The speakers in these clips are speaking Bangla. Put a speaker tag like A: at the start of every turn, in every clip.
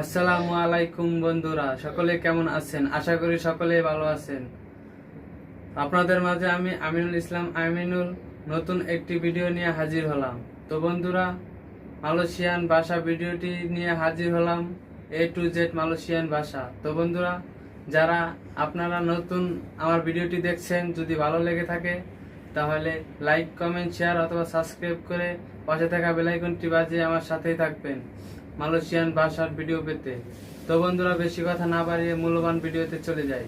A: আসসালামু আলাইকুম বন্ধুরা, সকলে কেমন আছেন? আশা করি সকলে ভালো আছেন। আপনাদের মাঝে আমি আমিনুল ইসলাম। আমিনুল, নতুন একটি ভিডিও নিয়ে হাজির হলাম। তো বন্ধুরা, মালয়েশিয়ান ভাষা ভিডিওটি নিয়ে হাজির হলাম এ টু জেড মালয়েশিয়ান ভাষা। তো বন্ধুরা, যারা আপনারা নতুন আমার ভিডিওটি দেখছেন, যদি ভালো লেগে থাকে, তাহলে লাইক, কমেন্ট, শেয়ার অথবা সাবস্ক্রাইব করে পাশে থাকা বেলাইকনটি বাজিয়ে আমার সাথেই থাকবেন। মালয়েশিয়ান ভাষার ভিডিও পেতে। তো বন্ধুরা, বেশি কথা না বাড়িয়ে মূল্যবান ভিডিওতে চলে যাই।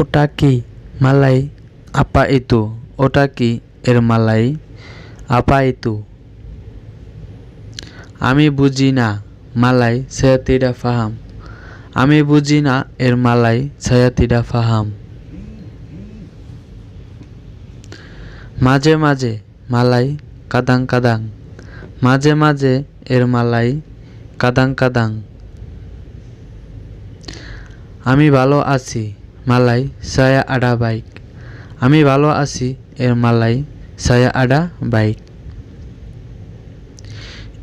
B: ওটা কি মালাই আপা itu ওটা কি এর মালাই apa itu আমি বুঝি না মালাই tidak paham আমি বুঝি না এর মালাই tidak paham মাঝে মাঝে মালাই কাদাং কাদাং, মাঝে মাঝে এর মালাই কাদাং কাদাং। আমি ভালো আছি মালাই saya আডা বাইক, আমি ভালো আছি এর মালাই saya আডা বাইক।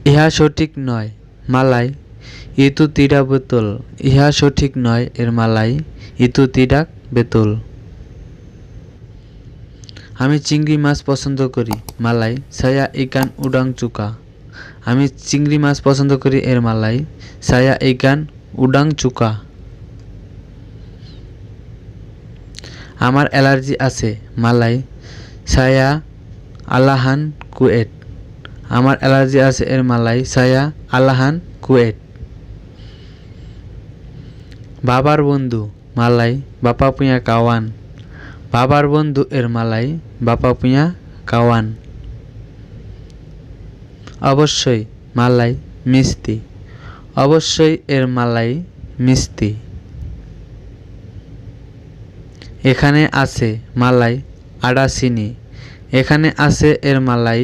B: ইহা সঠিক নয়, মালাই itu tidak betul ইহা সঠিক নয় এর মালাই itu tidak betul আমি চিংড়ি মাছ পছন্দ করি, মালাই saya ikan উডাং চুকা। আমি চিংড়ি মাছ পছন্দ করি এর মালাই saya ikan উডাং চুকা। আমার অ্যালার্জি আছে, মালাই সায়া আলাহান কুয়েট আমার অ্যালার্জি আছে এর মালাই সায়া আলাহান কুয়েট বাবার বন্ধু মালাই, বাপা পুয়া কাওয়ান। বাবার বন্ধু এর মালাই, বাপা পুয়া কাওয়ান। অবশ্যই মালাই মিষ্টি। অবশ্যই এর মালাই মিষ্টি। এখানে আছে মালাই আডাসিনি। এখানে আছে এর মালাই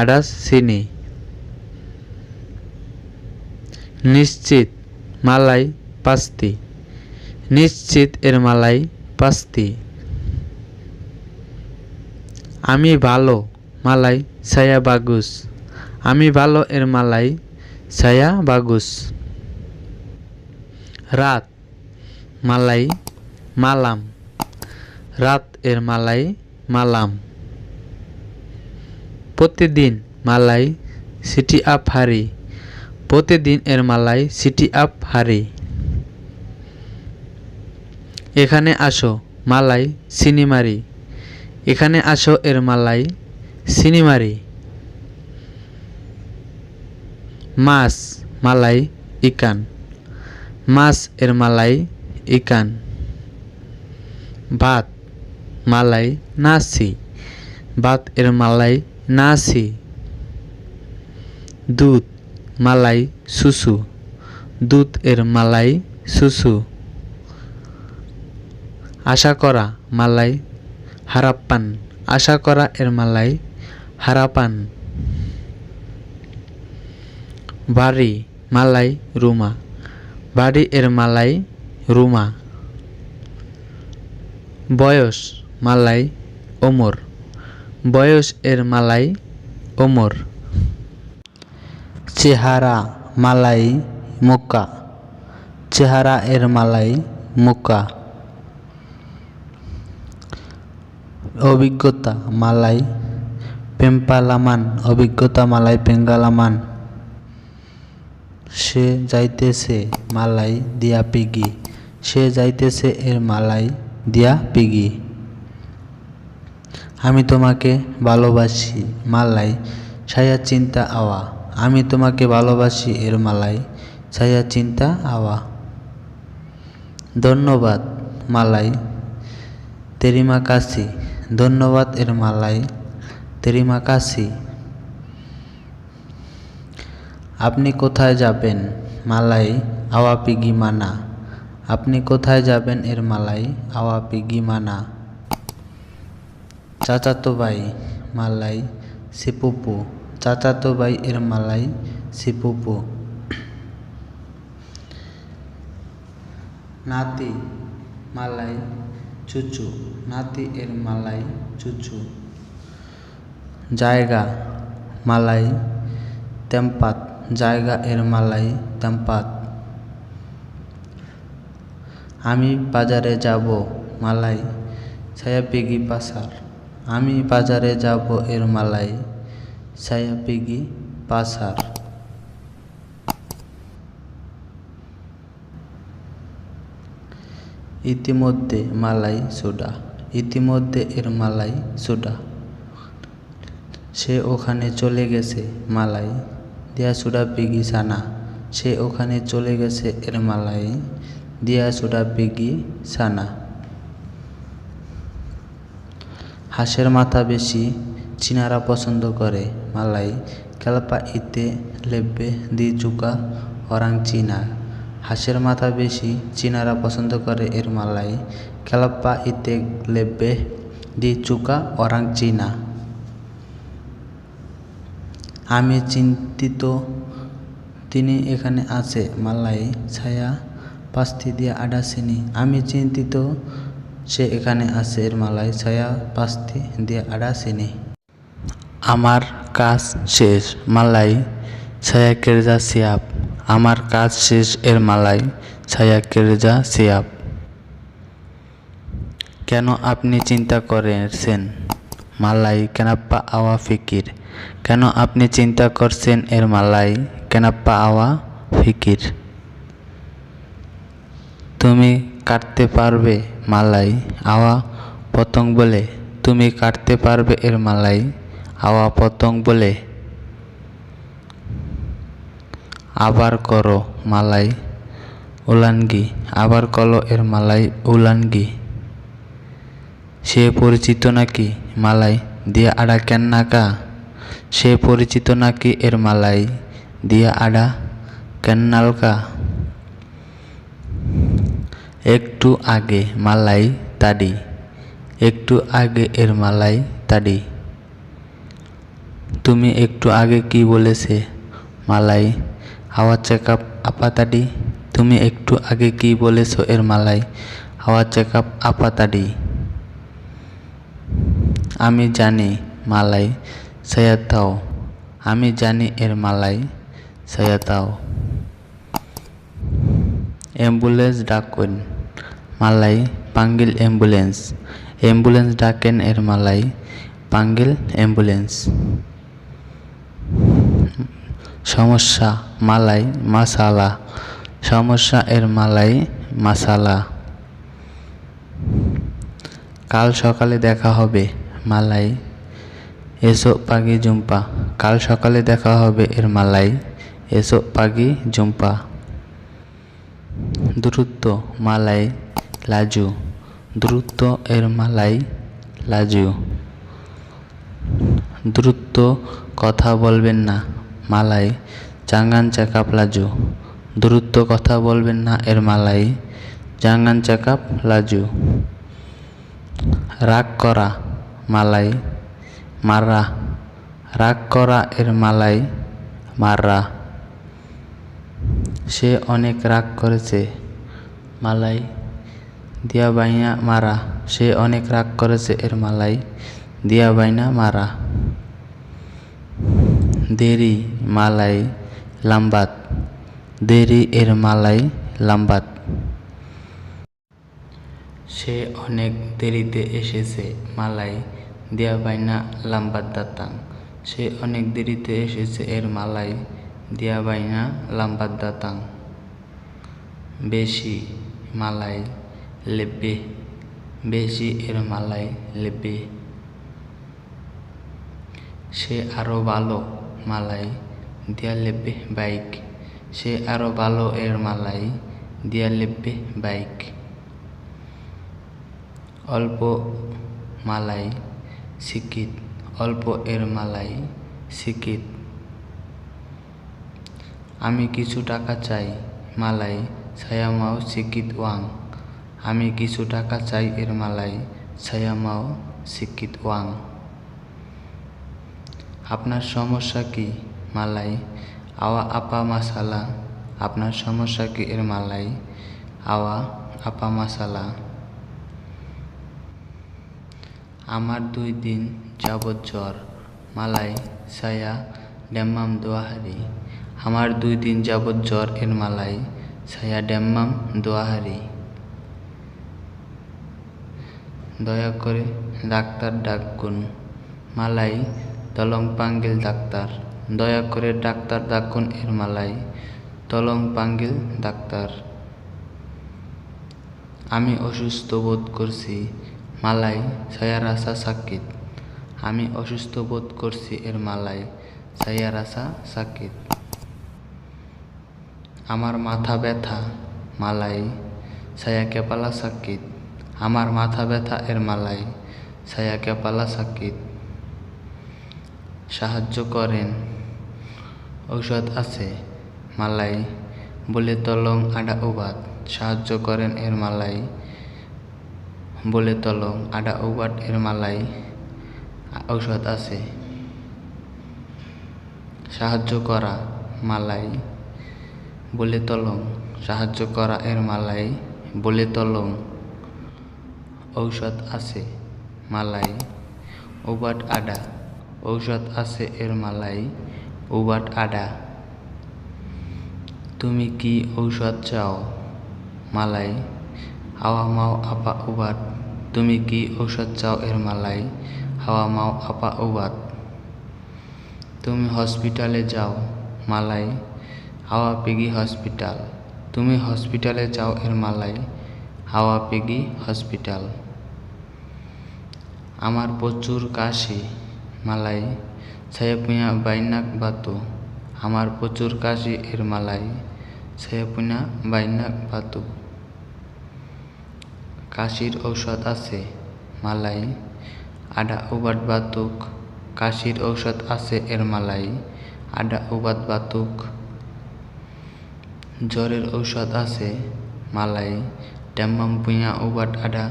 B: আডাসিনি। নিশ্চিত মালাই পাস্তি নিশ্চিত এর মালাই পাস্তি আমি ভালো, মালাই ছায়া বাগুস। আমি ভালো এর মালাই ছায়া বাগুস। রাত, মালাই মালাম। রাত এর মালাই মালাম। প্রতিদিন মালাই সিটি আপ হারি। প্রতিদিন এর মালাই সিটি আপ হারি। এখানে আসো, মালাই, সিনিমারি। এখানে আসো এর মালাই, সিনিমারি। মাছ, মালাই, ইকান। মাছ এর মালাই, ইকান। ভাত, মালাই, নাসি। ভাত এর মালাই, নাসি। দুধ, মালাই, সুসু। দুধ এর মালাই, সুসু। আশা করা মালাই, হারাপ্পান। আশা করা এর মালাই হারাপান বাড়ি, মালাই, রুমা। বাড়ি এর মালাই, রুমা। বয়স, মালাই, ওমর। বয়স এর মালাই, ওমর। চেহারা, মালাই মুক্কা চেহারা এর মালাই মুক্কা অভিজ্ঞতা মালাই পেম্পালামান, অভিজ্ঞতা মালাই পেঙ্গালামান। সে যাইতেছে মালাই দিয়া পিগি, সে যাইতেছে এর মালাই দিয়া পিগি। আমি তোমাকে ভালোবাসি মালাই, ছায়া চিন্তা আওয়া। আমি তোমাকে ভালোবাসি এর মালাই, ছায়া চিন্তা আওয়া। ধন্যবাদ মালাই, তেরিমা কাশি ধন্যবাদ, এর মালাই। তেরিমা কাশি। আপনি কোথায় যাবেন, মালাই? আওয়া পিগি মানা আপনি কোথায় যাবেন, এর মালাই? আওয়া পিগি মানা চাচাতো ভাই মালাই সিপুপু চাচাতো ভাই এর মালাই সিপুপু নাতি, মালাই চুচু, নাতি এর মালাই চুচু। জায়গা, মালাই তেমপাত, জায়গা এর মালাই তেমপাত। আমি বাজারে যাব, মালাই ছায়া পেগি পাসার। আমি বাজারে যাব এর মালাই ছায়া পেগি পাসার। ইতিমধ্যে মালাই সোডা। ইতিমধ্যে এর মালাই সোডা। সে ওখানে চলে গেছে মালাই দিয়া সুডা পিগি সানা। সে ওখানে চলে গেছে এর মালাই দিয়া সুডা পিগি সানা। হাঁসের মাথা বেশি, চীনারা পছন্দ করে মালাই। কেলপা ইতে লেব্বে দি চুকা অরাং চীনা। হাঁসের মাথা বেশি, চীনারা পছন্দ করে এর মালাই। কেলাপ্পা ইতে লেব্বে দি চুকা অরাং চীনা। আমি চিন্তিত, তিনি এখানে আছে, মালাই ছায়া পাস্তি দিয়ে আডাসেনি আমি চিন্তিত, সে এখানে আছে, এর মালাই ছায়া পাস্তি দিয়ে আডাসেনি আমার কাজ শেষ, মালাই ছায়া কেরজা সিয়াপ। আমার কাজ শেষ এর মালাই ছায়া কেরজা সিয়াপ কেন আপনি চিন্তা করেছেন? মালাই কেনাপ্পা আওয়া ফিকির। কেন আপনি চিন্তা করছেন এর মালাই কেনাপ্পা আওয়া ফিকির? তুমি কাটতে পারবে মালাই আওয়া পতং বলে। তুমি কাটতে পারবে এর মালাই আওয়া পতং বলে। আবার করো, মালাই উলানগি। আবার কলো এর মালাই উলানগি। সে পরিচিত নাকি মালাই দিয়া আড়া কেন নাকা সে পরিচিত নাকি এর মালাই দিয়া আড়া কেন নালকা একটু আগে মালাই তাডি, একটু আগে এর মালাই তাডি। তুমি একটু আগে কি বলেছে? মালাই হাওয়া চেকআপ আপাতাডি তুমি একটু আগে কি বলেছ এর মালাই? হাওয়া চেকআপ আপাতাডি আমি জানি মালাই সায়াতাও আমি জানি এর মালাই সায়াতাও অ্যাম্বুলেন্স ডাকুন। মালাই, পাঙ্গিল অ্যাম্বুলেন্স। অ্যাম্বুলেন্স ডাকেন এর মালাই, পাঙ্গিল অ্যাম্বুলেন্স। সমস্যা। মালাই, মাসালা। সমস্যা এর মালাই, মাসালা। কাল সকালে দেখা হবে, মালাই। এসো পাগি জুম্পা। কাল সকালে দেখা হবে এর মালাই। এসো পাগি জুম্পা। দ্রুত, মালাই, লাজু। দ্রুত এর মালাই, লাজু। দ্রুত কথা বলবেন না, মালাই। চাঙ্গান চাকাপ লাজু। দ্রুত কথা বলবেন না এর মালাই। চাঙ্গান চাকাপ লাজু। রাগ করা মালাই। মাররা। রাগ করা এর মালাই। মাররা। সে অনেক রাগ করেছে। মালাই। দিয়া বাইনা মারা। সে অনেক রাগ করেছে এর মালাই। দিয়া বাইনা মারা। দেরি মালাই। লাম্বাত। দেরি এর মালাই লাম্বাত। সে অনেক দেরিতে এসেছে, মালাই দিয়া বাইনা লাম্বাত দাতাং। সে অনেক দেরিতে এসেছে এর মালাই দিয়া বাইনা লাম্বাত দাতাং। বেশি মালাই লেব্বে বেশি এর মালাই লেব্বে সে আরও ভালো মালাই দিয়া লেব্বে বাইক। সে আরও ভালো এর মালাই দিয়া লেব্বে বাইক। অল্প মালাই শিক্ষিত অল্প এর মালাই শিক্ষিত আমি কিছু টাকা চাই, মালাই ছায়ামাও শিক্ষিত ওয়াং। আমি কিছু টাকা চাই এর মালাই ছায়ামাও শিক্ষিত ওয়াং। আপনার সমস্যা কি? মালাই। আওয়া আপা মাসালা, আপনার সমস্যা কি এর মালাই? আওয়া আপা মাসালা। আমার দুই দিন যাবৎ জ্বর, মালাই সায়া ড্যাম্মাম দোয়াহারি। আমার দুই দিন যাবৎ জ্বর এর মালাই সায়া ড্যাম্মাম দোয়াহারি। দয়া করে ডাক্তার ডাকুন মালাই, দলং পাঙ্গিল ডাক্তার। দয়া করে ডাক্তার ডাকুন এর মালাই, তলং পাঙ্গিল ডাক্তার। আমি অসুস্থ বোধ করছি, মালাই, সায়ারাসা সাকিত। আমি অসুস্থ বোধ করছি এর মালাই, সায়ারাসা সাকিত। আমার মাথা ব্যথা, মালাই সায়া কেপালা সাকিত। আমার মাথা ব্যথা এর মালাই সায়া কেপালা সাকিত। সাহায্য করেন। ঔষধ আছে। মালাই বলে তলং আডা উবাদ সাহায্য করেন এর মালাই। বলে তলং আডা উবাদ এর মালাই ঔষধ আছে। সাহায্য করা, মালাই বলে তলং, সাহায্য করা, এর মালাই বলে তলং ঔষধ আছে। মালাই উবাট আডা ঔষধ আছে, এর মালাই উবাট আডা। তুমি কি ঔষধ চাও? মালাই। হাওয়া মাও আপা উবাট। তুমি কি ঔষধ চাও এর মালাই? হাওয়া মাও আপা উবাট। তুমি হসপিটালে যাও, মালাই। হাওয়া পিগি হসপিটাল। তুমি হসপিটালে যাও এর মালাই। হাওয়া পিগি হসপিটাল। আমার প্রচুর কাশি, মালাই। ছায়াপুয়া বাইনাক বাতু আমার প্রচুর কাশি এর মালাই ছায়াপুনা বাইনাক বাতু কাশির ঔষধ আছে মালাই আডা উবাদ বাতুক কাশির ঔষধ আছে এর মালাই আডা উবাদ বাতুক জ্বরের ঔষধ আছে মালাই টেম্মাম পুঁয়া উবাট আডা।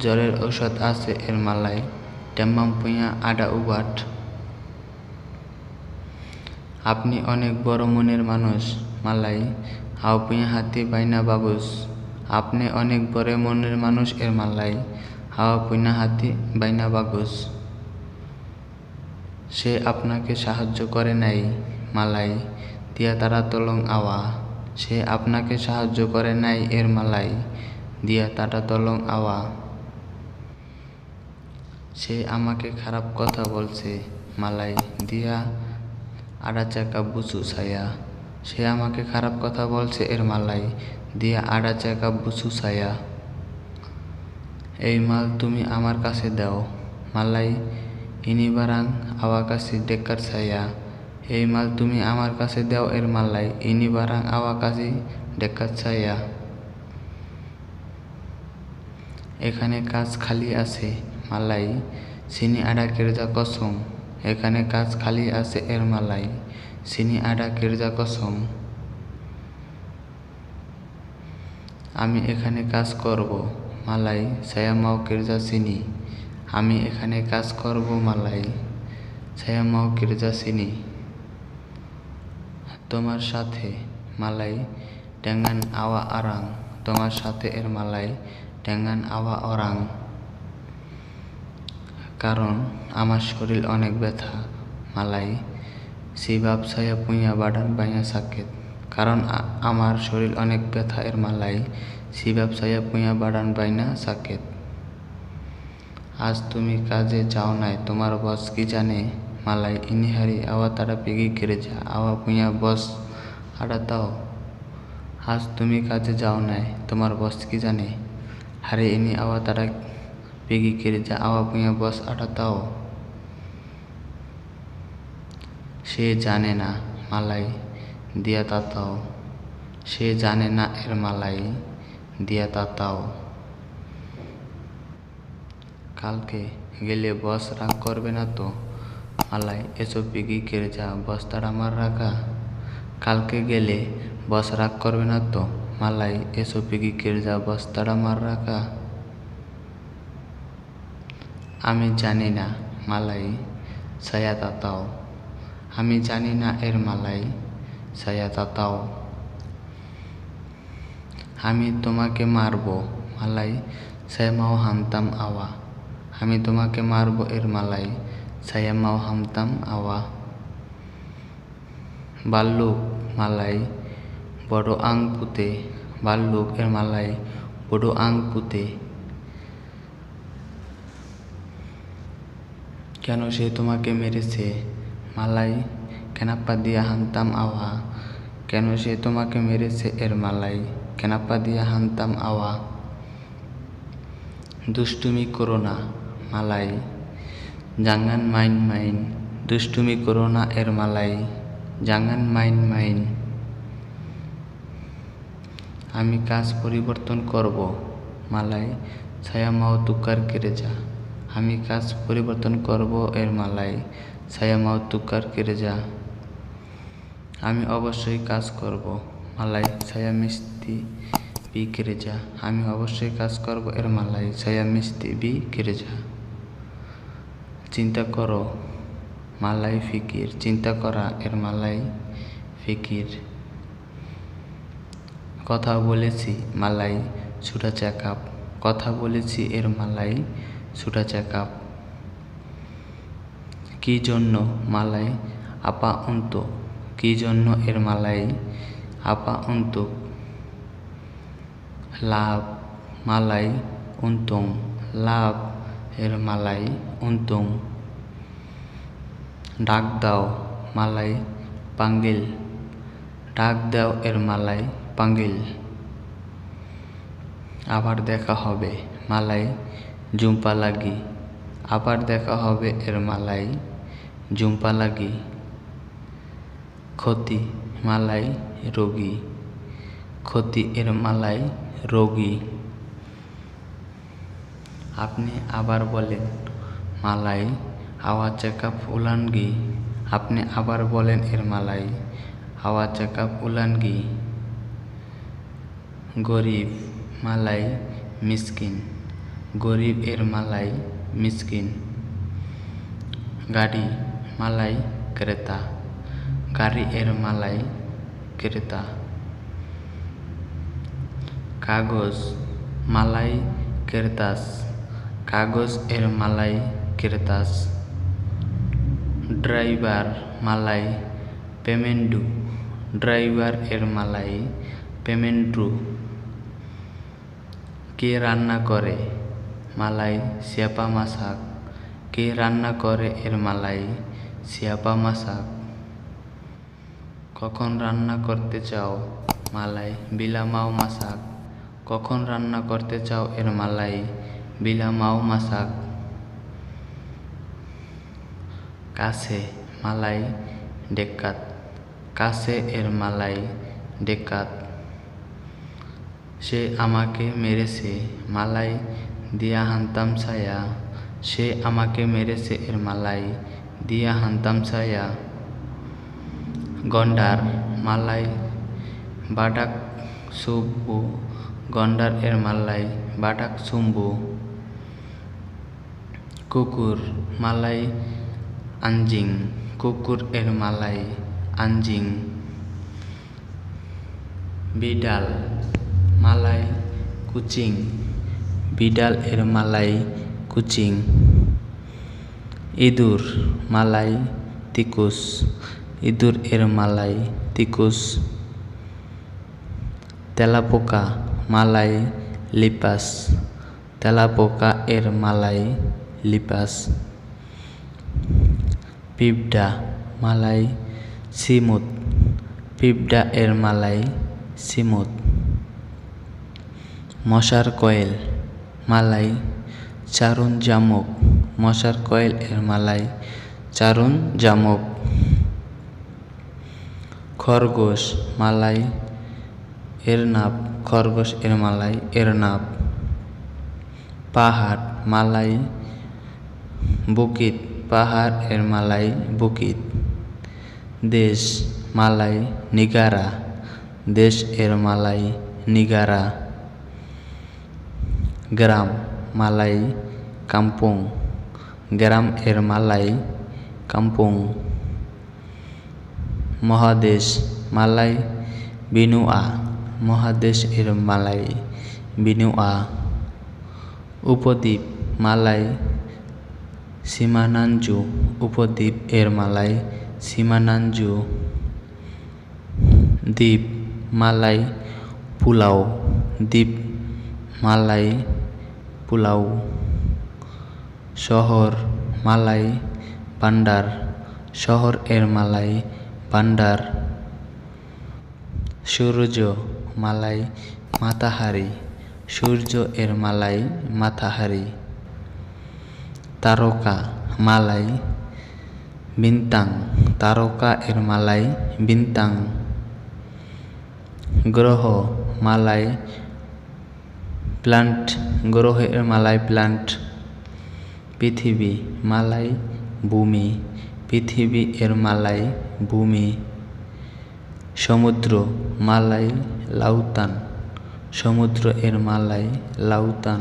B: জ্বরের ঔষধ আছে এর মালাই টেম্মাম পুঁয়া আডা উবাট আপনি অনেক বড় মনের মানুষ, মালাই। হাও পুঁয়া হাতি বাইনা বাগুস আপনি অনেক বড় মনের মানুষ এর মালাই। হাওয়া পুইনা হাতি বাইনা বাগুস সে আপনাকে সাহায্য করে নাই, মালাই। দিয়া তারা তলং আওয়া। সে আপনাকে সাহায্য করে নাই এর মালাই। দিয়া তারা তলং আওয়া। সে আমাকে খারাপ কথা বলছে, মালাই। দিয়া আড়া চাকা বুচু ছায়া। সে আমাকে খারাপ কথা বলছে এর মালাই দিয়া আড়া চাকা বুচু ছায়া। এই মাল তুমি আমার কাছে দাও। মালাই ইনি বারাং আওয়া কাছে ডেকার ছায়া। এই মাল তুমি আমার কাছে দাও এর মালাই ইনি বারাং আওয়া কাছে ডেকার ছায়া। এখানে কাজ খালি আছে। মালাই চিনি আডা কিরজা কসম। এখানে কাজ খালি আছে এর মালাই। চিনি আডা কিরজা কসম। আমি এখানে কাজ করব, মালাই ছায়ামাও কিরজা চিনি আমি এখানে কাজ করব, মালাই ছায়ামাও কিরজা চিনি তোমার সাথে, মালাই ট্যাঙ্গান আওয়া আরাং। তোমার সাথে এর মালাই ট্যাঙ্গান আওয়া অরাং। কারণ আমার শরীর অনেক ব্যথা, মালাই। শিবাব ছায়া পুঁয়া বাডান বাইয়া সাকেত। কারণ আমার শরীর অনেক ব্যথা এর মালাই। শিবাব ছায়া পুঁয়া বাডান বাইনা সাকেত। আজ তুমি কাজে যাও নাই, তোমার বস কি জানে? মালাই, ইনিহারি, আওয়া তারা পিগি কেড়ে যা, আওয়া পুঁয়া বস আডা তাও আজ তুমি কাজে যাও নাই, তোমার বস কি জানে? হারে ইনি আওয়া তারা কেড়ে যা আওয়া পুঁয়া বস আডা তাও সে জানে না মালাই দিয়া তাতাও সে জানে না এর মালাই দিয়া তাতাও কালকে গেলে বস রাগ করবে না তো? মালাই, এসব পিগি কেড়ে যা বস্তার আমার রাখা কালকে গেলে বস রাগ করবে না তো? মালাই, এসব পিগি কেড়ে যা বস্তার আমার রাখা আমি জানি না, মালাই, ছায়া তাতাও। আমি জানি না এর মালাই, ছায়া তাতাও। আমি তোমাকে মারবো, মালাই শ্যামাও হামতাম আওয়া। আমি তোমাকে মারব এর মালাই mau hantam awa বাল্লুক, মালাই, বড় আং পুতে, বাল্লুক এর মালাই, বড় আং পুঁতে। কেন সে তোমাকে মেরেছে? মালাই, কেনাপ্পা দিয়া হানতাম আওয়া। কেন সে তোমাকে মেরেছে এর মালাই, কেনাপ্পা দিয়া হানতাম আওয়া। দুষ্টুমি করো না, মালাই। জাঙ্গান মাইন মাইন, দুষ্টুমি করো না এর মালাই। জাঙ্গান মাইন মাইন। আমি কাজ পরিবর্তন করব, মালাই। ছায়া মাও তুকার কেড়ে যা। আমি কাজ পরিবর্তন করব এর মালাই ছায়া কেড়ে যা। আমি অবশ্যই কাজ করব মালাই ছায়া মিস্তি বি যা। আমি অবশ্যই কাজ করব এর মালাই ছায়া মিস্তি বি যা। চিন্তা করো মালাই ফিকির। চিন্তা করা, এর মালাই ফিকির। কথা বলেছি মালাই ছুটা চেকআপ কথা বলেছি, এর মালাই ছুটা চেকআপ কি জন্য মালাই আপা অন্ত? কি জন্য এর মালাই আপা অন্ত? লাভ মালাই উন্তং লাভ এর মালাই উন্তং ডাক দাও মালাই পাঙ্গিল, ডাক দাও এর মালাই পাঙ্গিল। আবার দেখা হবে মালাই জুম্পা লাগি, আবার দেখা হবে এর মালাই, জুম্পা লাগি, ক্ষতি মালাই রোগী, ক্ষতি এর মালাই রোগী। আপনি আবার বলেন, মালাই আওয়া চেকআপ উলানগি আপনি আবার বলেন, এর মালাই আওয়া চেকআপ উলানগি গরিব, মালাই, মিসকিন। গরিব এর মালাই মিসকিন। গাড়ি মালাই ক্রেতা। গাড়ি এর মালাই ক্রেতা। কাগজ মালাই কেরতাস। কাগজ এর মালাই কেরতাস। ড্রাইভার মালাই পেমেন্টু। ড্রাইভার এর মালাই পেমেন্টু। কে রান্না করে? মালাই সিয়াপা মাসাক কে রান্না করে এর মালাই? সিয়াপা মাসাক কখন রান্না করতে চাও মালাই? বিলামাও মাসাক কখন রান্না করতে চাও এর মালাই? বিলামাও মাসাক কাছে মালাই ডেকাত কাছে এর মালাই ডেকাত সে আমাকে মেরেছে। মালাই দিয়া হান্তাম ছায়া, সে আমাকে মেরেছে এর মালাই, দিয়া হান্তাম ছায়া। গন্ডার, মালাই, বাটাক সুব্বু, গন্ডার এর মালাই, বাটাক সুম্বু। কুকুর, মালাই আঞ্জিং কুকুর এর মালাই আঞ্জিং বিড়াল, মালাই, কুচিং বিড়াল এর মালাই কুচিং ইঁদুর মালাই তিকুস ইঁদুর এর মালাই তিকুস তেলাপোকা মালাই লিপাস তেলাপোকা এর মালাই লিপাস পিপডা মালাই সিমুত পিপডা এর মালাই সিমুত মশার কয়েল মালাই চারুন জামক, মশার কয়েল এর মালাই চারুন জামক। খরগোশ, মালাই এর নাপ, খরগোশ এর মালাই এর নাপ। পাহাড়, মালাই বুকিত, পাহাড় এর মালাই বুকিত। দেশ, মালাই নিগারা, দেশ এর মালাই নিগারা। গ্রাম মালাই কাম্পুং গ্রাম এর মালাই কাম্পুং মহাদেশ মালাই বিনুয়া মহাদেশ এর মালাই বিনুয়া উপদ্বীপ মালাই সীমানাঞ্জু উপদ্বীপ এর মালাই সীমানাঞ্জু দ্বীপ মালাই পুলাও দ্বীপ মালাই পুলাও শহর মালাই বান্ডার শহর এর মালাই বান্ডার সূর্য মালাই মাতাহারি সূর্য এর মালাই মাথাহারি তারকা মালাই বিন্তাং তারকা এর মালাই বিন্তাং গ্রহ মালাই প্লান্ট গ্রহের মালাই প্লান্ট, পৃথিবী মালাই ভূমি, পৃথিবী এর মালাই ভূমি, সমুদ্র মালাই লাউতান, সমুদ্র এর মালাই লাউতান,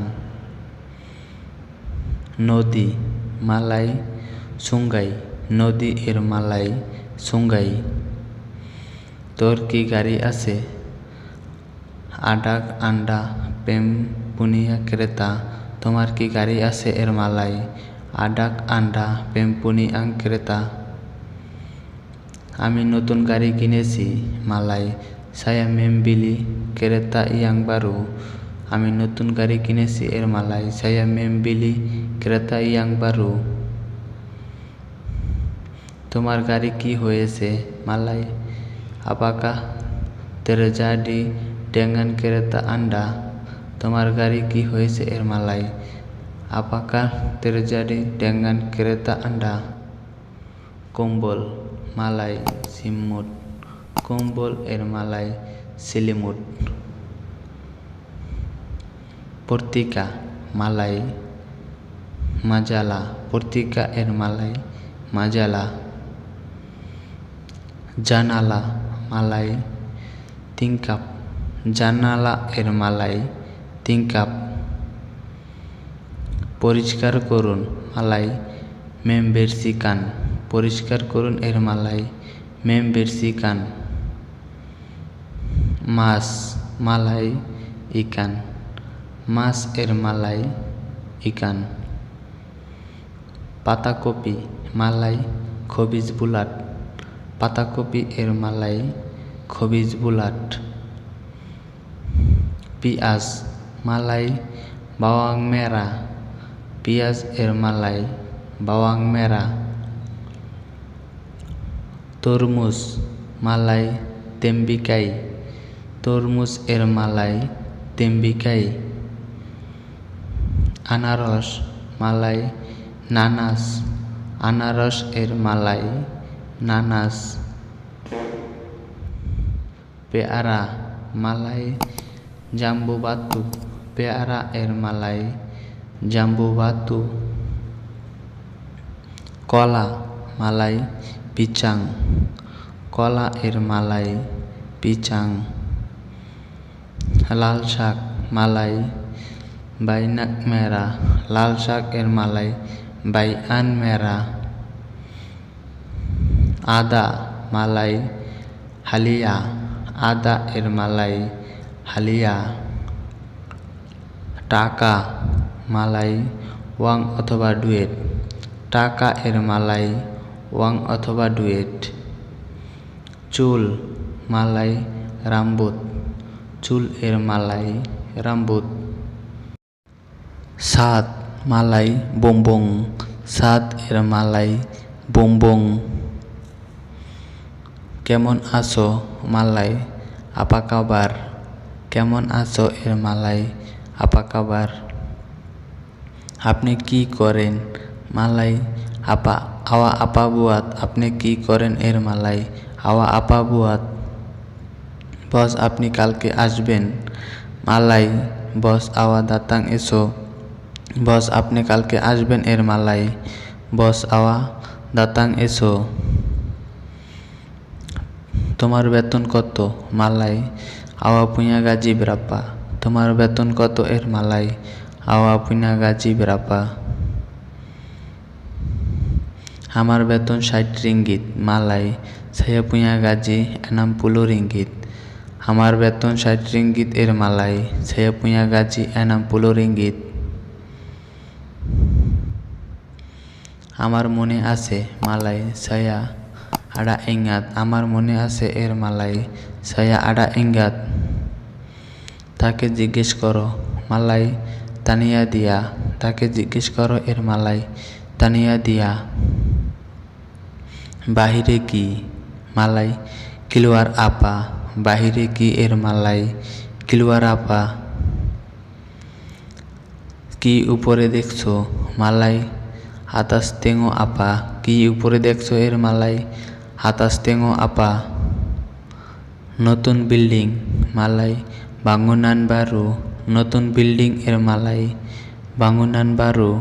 B: নদী মালাই সুঙ্গাই, নদী এর মালাই সুঙ্গাই, তোর কি গাড়ি আছে? আডাক আন্ডা প্রেম পুনিয়া ক্রেতা তোমার কি গাড়ি আছে এর মালাই আডাক আন্ডা প্রেম পুনিয়াং ক্রেতা আমি নতুন গাড়ি কিনেছি মালাই সায়া মেমবিলি ক্রেতা ইয়াং বারু আমি নতুন গাড়ি কিনেছি এর মালাই সায়া মেমবিলি ক্রেতা ইয়াং বারু তোমার গাড়ি কি হয়েছে মালাই আপাকা তেরজাডি ডেঙ্গান ক্রেতা আন্ডা তোমার গাড়ি কি হয়েছে এর মালাই আপাকা তেরজাডি ডেঙ্গান ক্রেতা আন্ডা কম্বল মালাই সিমুট কম্বল এর মালাই সিলিমুট পত্রিকা মালাই মাজালা পত্রিকা এর মালাই মাজালা জানালা এর মালাই তিনকাপ পরিষ্কার করুন মালাই মেমবেরসিকান পরিষ্কার করুন এর মালাই মেমবেরসিকান মাছ মালাই ইকান মাছ এর মালাই ইকান পাতাকপি মালাই খবিজ বুলাট। পাতাকপি এর মালাই খবিজ বুলাট। পিঁয়াজ মালাই বাওয়াং মেরা পিঁয়াজ এর মালাই বাওয়াং মেরা তরমুজ মালাই তেম্বিকাই তরমুজ এর মালাই তেম্বিকাই আনারস মালাই নানাস আনারস এর মালাই নানাস পেয়ারা মালাই জাম্বু বাতু পেয়ারা এর মালাই জাম্বু বাতু কলা মালাই পিচাং কলা এর মালাই পিচাং লাল শাক মালাই বাইনাক মেরা লাল শাক এর মালাই বাইআন মেরা আদা মালাই হালিয়া আদা এর মালাই হালিয়া টাকা মালাই ওয়াং অথবা ডুয়েট টাকা এর মালাই ওয়াং অথবা ডুয়েট চুল মালাই রামবুত চুল এর মালাই রামবুত সাত মালাই বোম্বং সাত এর মালাই বোম্বং কেমন আছো মালাই আপা কাবার কেমন আছো এর মালাই? আপা কাবার। আপনি কি করেন মালাই? আপা, আওয়া আপা বুয়াত, আপনি কি করেন এর মালাই? আওয়া আপা বুয়াত। বস, আপনি কালকে আসবেন। মালাই, বস, আওয়া দাতাং এসো। বস, আপনি কালকে আসবেন এর মালাই। বস, আওয়া দাতাং এসো। তোমার বেতন কত মালাই? আওয়া পুঁয়া গাজি বেরাপা তোমার বেতন কত এর মালাই? আওয়া পুঁয়া গাজি বেরাপা আমার বেতন ষাট রিঙ্গিত, মালাই। সায়া পুঁয়া গাজি, এনাম পুলো রিঙ্গিত। আমার বেতন ষাট রিঙ্গিত এর মালাই। সায়া পুঁয়া গাজি, এনাম পুলো রিঙ্গিত। আমার মনে আছে, মালাই, ছায়া আড়া এঙ্গাত, আমার মনে আছে এর মালাই, ছায়া আড়া এঙ্গাত। তাকে জিজ্ঞেস করো, মালাই তানিয়া দিয়া, তাকে জিজ্ঞেস করো এর মালাই তানিয়া দিয়া। বাহিরে কি মালাই, কিলোয়ার আপা, বাহিরে কি এর মালাই, কিলোয়ার আপা? কি উপরে দেখছ মালাই হাতাস তেঙো আপা, কি উপরে দেখছ এর মালাই হাতাস তেঙো আপা। নতুন বিল্ডিং, মালাই। bangunan বারু, নতুন বিল্ডিং এর মালাই। bangunan Bahru.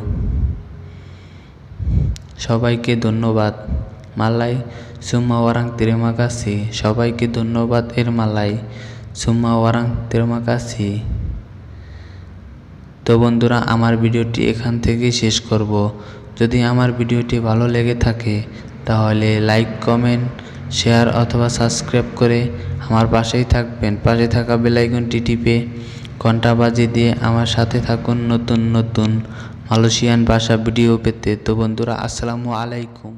B: সবাইকে ধন্যবাদ। মালাই, সুম্মা ওয়ারাং kasih সবাইকে ধন্যবাদ এর মালাই। সুম্মা ওয়ারাং kasih তো বন্ধুরা, আমার ভিডিওটি এখান থেকেই শেষ করব। যদি আমার ভিডিওটি ভালো লেগে থাকে তাহলে লাইক কমেন্ট শেয়ার অথবা সাবস্ক্রাইব করে আমার পাশেই থাকবেন। পাশে থাকা বেলাইকনটি টিপে ঘণ্টা বাজে দিয়ে আমার সাথে থাকুন নতুন নতুন মালয়েশিয়ান ভাষা ভিডিও পেতে। তো বন্ধুরা, আসসালামু আলাইকুম।